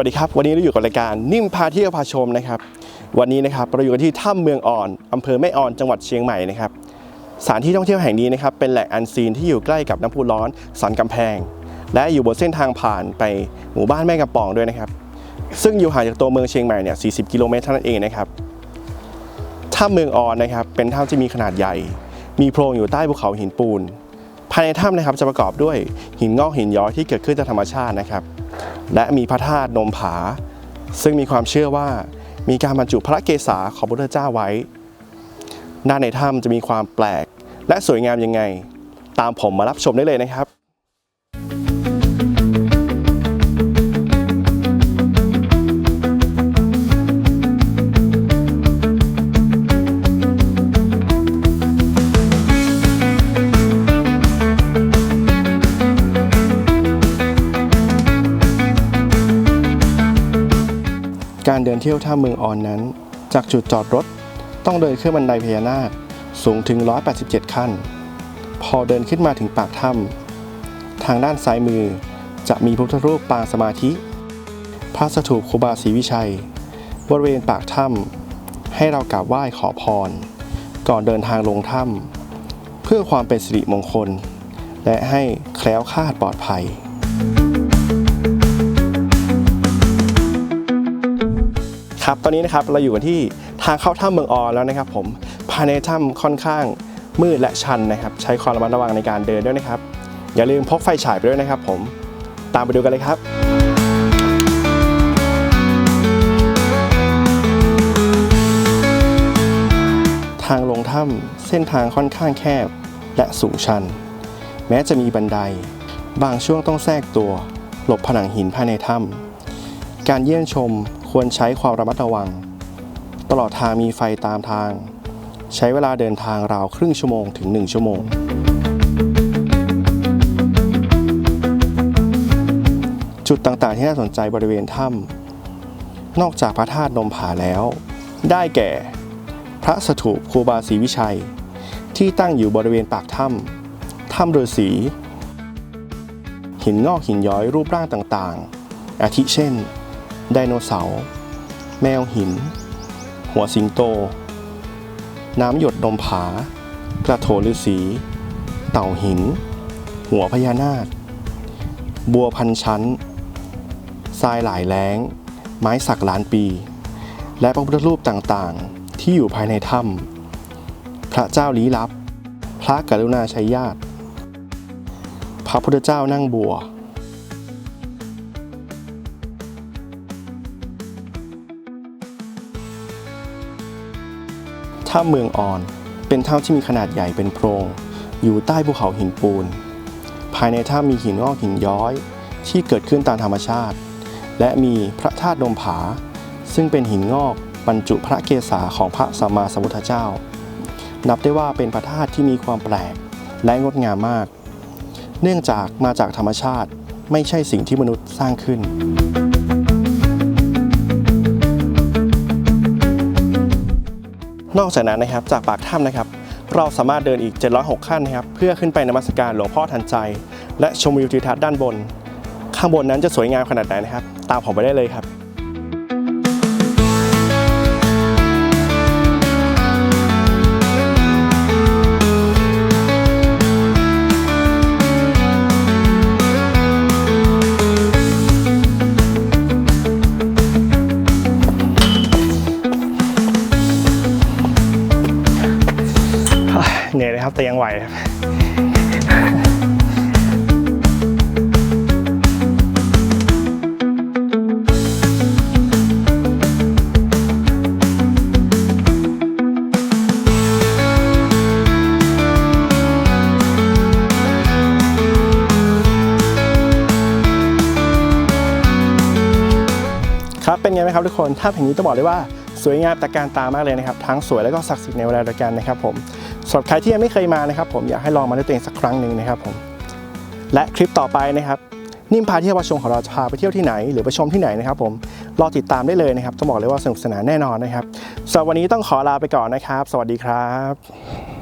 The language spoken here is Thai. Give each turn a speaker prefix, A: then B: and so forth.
A: สวัสดีครับ วันนี้เราอยู่กับรายการนิ่มพาเที่ยวพาชมนะครับ วันนี้นะครับเราอยู่กันที่ถ้ำเมืองอ่อนอำเภอแม่อ่อนจังหวัดเชียงใหม่นะครับสถานที่ท่องเที่ยวแห่งนี้นะครับเป็นแหล่งอันซีนที่อยู่ใกล้กับน้ำพุร้อนสันกำแพง และอยู่บนเส้นทางผ่านไปหมู่บ้านแม่กำปองด้วยนะครับ ซึ่งอยู่ห่างจากตัวเมืองเชียงใหม่เนี่ย 40 กิโลเมตรเท่านั้นเองนะครับถ้ำเมืองอ่อนนะครับเป็นถ้ำที่มีขนาดใหญ่ มีโพรงอยู่ใต้ภูเขาหินปูน ภายในถ้ำนะครับจะประกอบด้วยหินงอกหินย้อยที่เกิดขึ้นจากธรรมชาตินะครับ และมีพระธาตุนมผา ซึ่งมีความเชื่อว่ามีการบรรจุพระเกศาของพระพุทธเจ้าไว้ ด้านในถ้ำจะมีความแปลกและสวยงามยังไง ตามผมมารับชมได้เลยนะครับ การเดินเที่ยวถ้ำเมืองออนนั้น จากจุดจอดรถต้องเดินขึ้นบันไดพญานาคสูงถึง 187 ขั้น พอเดินขึ้นมาถึงปากถ้ำทางด้านซ้ายมือจะมีพระพุทธรูปปางสมาธิ พระสถูปครูบาศรีวิชัย บริเวณปากถ้ำให้เรากราบไหว้ขอพร ก่อนเดินทางลงถ้ำเพื่อความเป็นสิริมงคล และให้แคล้วคลาดปลอดภัย ครับตอนนี้นะครับเราอยู่กันที่ทางเข้าถ้ำเมืองออแล้วนะครับ ผมภายในถ้ำค่อนข้างมืดและชันนะครับ ใช้ความระมัดระวังในการเดินด้วยนะครับ อย่าลืมพกไฟฉายไปด้วยนะครับ ผมตามไปดูกันเลยครับทางลงถ้ำเส้นทางค่อนข้างแคบและสูงชัน แม้จะมีบันได บางช่วงต้องแทรกตัว หลบผนังหินภายในถ้ำการเยี่ยมชม ควรใช้ความระมัดระวัง ตลอดทางมีไฟตามทาง ใช้เวลาเดินทางราวครึ่งชั่วโมงถึง 1 ชั่วโมง จุดต่างๆที่น่าสนใจบริเวณถ้ำนอกจากพระธาตุนมผาแล้ว ได้แก่ พระสถูปครูบาศรีวิชัย ที่ตั้งอยู่บริเวณปากถ้ำถ้ำฤาษีหินงอกหินย้อยรูปร่างต่างๆ อาทิเช่น ไดโนเสาร์แมวหิน หัวสิงโต น้ำหยดนมผา กระโถนฤาษี เต่าหิน หัวพญานาค บัวพันชั้น ทรายหลายแล้ง ไม้สักล้านปี และพระพุทธรูปต่างๆ ที่อยู่ภายในถ้ำพระเจ้าลี้ลับ พระกรุณาชัยญาติ พระพุทธเจ้านั่งบัว ถ้ำเมืองอ่อน เป็นถ้ำที่มีขนาดใหญ่เป็นโพรง อยู่ใต้ภูเขาหินปูน ภายในถ้ำมีหินงอกหินย้อย ที่เกิดขึ้นตามธรรมชาติ และมีพระธาตุนมผา ซึ่งเป็นหินงอกบรรจุพระเกศาของพระสัมมาสัมพุทธเจ้า นับได้ว่าเป็นพระธาตุที่มีความแปลกและงดงามมาก เนื่องจากมาจากธรรมชาติไม่ใช่สิ่งที่มนุษย์สร้างขึ้น นอกจากนั้นนะครับจากปากถ้ำนะครับ เราสามารถเดินอีก 706 ขั้นนะครับ เพื่อขึ้นไปนมัสการหลวงพ่อทันใจ และชมวิวทิวทัศน์ด้านบน ข้างบนนั้นจะสวยงามขนาดไหนนะครับ ตามผมไปได้เลยครับ ครับแต่ยังไหวครับครับเป็นไงไหมครับทุกคนถ้าแห่งนี้ต้องบอกเลยว่าสวยงามตะการตามากเลยนะครับ ทั้งสวยและก็ศักดิ์สิทธิ์ในเวลาเดียวกันนะครับผม สำหรับใครที่ยังไม่เคยมานะครับ ผมอยากให้ลองมาด้วยตัวเองสักครั้งหนึ่งนะครับผมและคลิปต่อไปนะครับนิ่มพาเที่ยวประชมของเราจะพาไปเที่ยวที่ไหนหรือไปชมที่ไหนนะครับ ผมรอติดตามได้เลยนะครับต้องบอกเลยว่าสนุกสนานแน่นอนนะครับสำหรับวันนี้ต้องขอลาไปก่อนนะครับ สวัสดีครับ